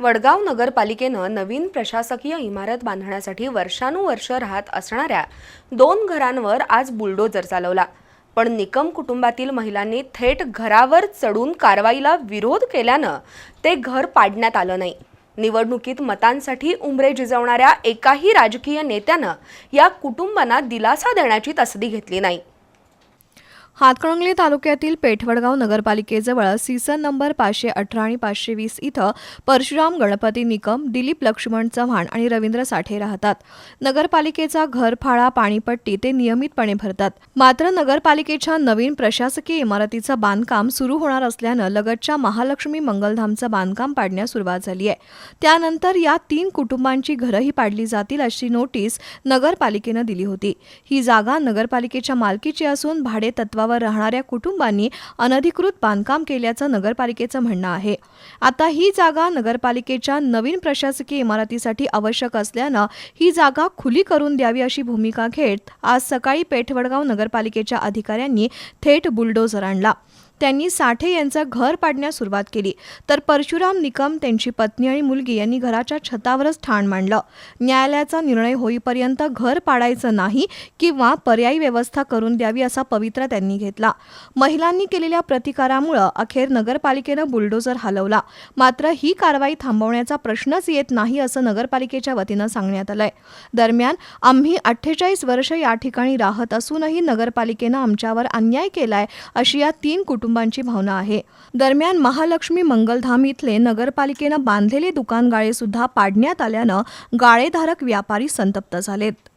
वडगाव नगरपालिकेनं नवीन प्रशासकीय इमारत बांधण्यासाठी वर्षानुवर्ष राहत असणाऱ्या दोन घरांवर आज बुलडोजर चालवला. पण निकम कुटुंबातील महिलांनी थेट घरावर चढून कारवाईला विरोध केल्यानं ते घर पाडण्यात आलं नाही. निवडणुकीत मतांसाठी उंबरे जिजवणाऱ्या एकाही राजकीय नेत्यानं या कुटुंबांना दिलासा देण्याची तसदी घेतली नाही. हातकणंगले तालुक्यातील पेठवडगाव नगरपालिकेजवळ सीसन नंबर पाचशे अठरा आणि पाचशे वीस इथं परशुराम गणपती निकम दिलीप लक्ष्मण चव्हाण आणि रवींद्र साठे राहतात. नगरपालिकेचा घरफाळा पाणीपट्टी ते नियमितपणे भरतात. मात्र नगरपालिकेच्या नवीन प्रशासकीय इमारतीचं बांधकाम सुरू होणार असल्यानं लगतच्या महालक्ष्मी मंगलधामचं बांधकाम पाडण्यास सुरुवात झाली आहे. त्यानंतर या तीन कुटुंबांची घरंही पाडली जातील अशी नोटीस नगरपालिकेनं दिली होती. ही जागा नगरपालिकेच्या मालकीची असून भाडे तत्वावर राहणाऱ्या कुटुंबांनी अनधिकृत बांधकाम केल्याचं नगरपालिकेचं म्हणणं आहे. आता ही जागा नगरपालिकेच्या नवीन प्रशासकीय इमारतीसाठी आवश्यक असल्यानं ही जागा खुली करून द्यावी अशी भूमिका घेत आज सकाळी पेठवडगाव नगरपालिकेच्या अधिकाऱ्यांनी थेट बुलडोझर आणला. त्यांनी साठे यांचं घर पाडण्यास सुरुवात केली. तर परशुराम निकम त्यांची पत्नी आणि मुलगी यांनी घराच्या छतावरच ठाण मांडलं. न्यायालयाचा निर्णय होईपर्यंत घर पाडायचं नाही किंवा पर्यायी व्यवस्था करून द्यावी असा पवित्रा त्यांनी घेतला. महिलांनी केलेल्या प्रतिकारामुळं अखेर नगरपालिकेनं बुलडोझर हलवला. मात्र ही कारवाई थांबवण्याचा प्रश्नच येत नाही असं नगरपालिकेच्या वतीनं सांगण्यात आलंय. दरम्यान आम्ही अठ्ठेचाळीस वर्ष या ठिकाणी राहत असूनही नगरपालिकेनं आमच्यावर अन्याय केलाय अशी या तीन कुटुंब कुटुंबांची भावना आहे. दरम्यान महालक्ष्मी मंगलधाम इथले नगरपालिकेनं बांधलेले दुकान गाळे सुद्धा पाडण्यात आल्यानं गाळेधारक व्यापारी संतप्त झालेत.